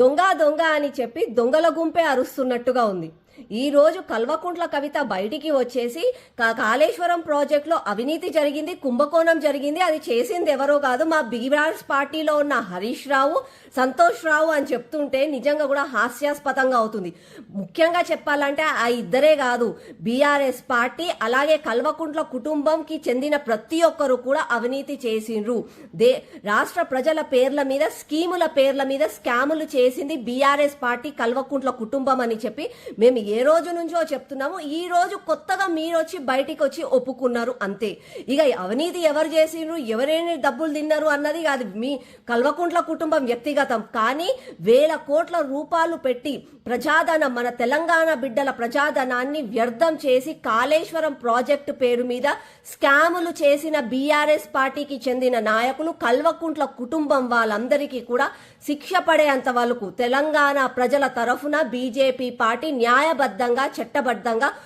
దొంగ దొంగ అని చెప్పి దొంగల గుంపే అరుస్తున్నట్టుగా ఉంది. ఈ రోజు కల్వకుంట్ల కవిత బయటికి వచ్చేసి కాళేశ్వరం ప్రాజెక్టులో అవినీతి జరిగింది కుంభకోణం జరిగింది అది చేసింది ఎవరో కాదు మా బీఆర్ఎస్ పార్టీలో ఉన్న హరీష్ రావు సంతోష్ రావు అని చెప్తుంటే నిజంగా కూడా హాస్యాస్పదంగా అవుతుంది. ముఖ్యంగా చెప్పాలంటే ఆ ఇద్దరే కాదు బీఆర్ఎస్ పార్టీ అలాగే కల్వకుంట్ల కుటుంబంకి చెందిన ప్రతి ఒక్కరు కూడా అవినీతి చేసిండ్రు. దే రాష్ట్ర ప్రజల పేర్ల మీద స్కీముల పేర్ల మీద స్కాములు చేసింది బీఆర్ఎస్ పార్టీ కల్వకుంట్ల కుటుంబం అని చెప్పి మేము ఏ రోజు నుంచో చెప్తున్నాము ఈ రోజు కొత్తగా మీరు వచ్చి బయటికి వచ్చి ఒప్పుకున్నారు అంతే. ఇక అవినీతి ఎవరు చేసిండ్రు ఎవరైనా డబ్బులు తిన్నారు అన్నది కాదు మీ కల్వకుంట్ల కుటుంబం వ్యక్తిగతం. కానీ వేల కోట్ల రూపాయలు పెట్టి ప్రజాధనం మన తెలంగాణ బిడ్డల ప్రజాధనాన్ని వ్యర్థం చేసి కాళేశ్వరం ప్రాజెక్టు పేరు మీద స్కాములు చేసిన బీఆర్ఎస్ పార్టీకి చెందిన నాయకులు కల్వకుంట్ల కుటుంబం వాళ్ళందరికీ కూడా శిక్ష పడేంత వరకు తెలంగాణ ప్రజల తరఫున బీజేపీ పార్టీ న్యాయ న్యాయబద్ధంగా చట్టబద్ధంగా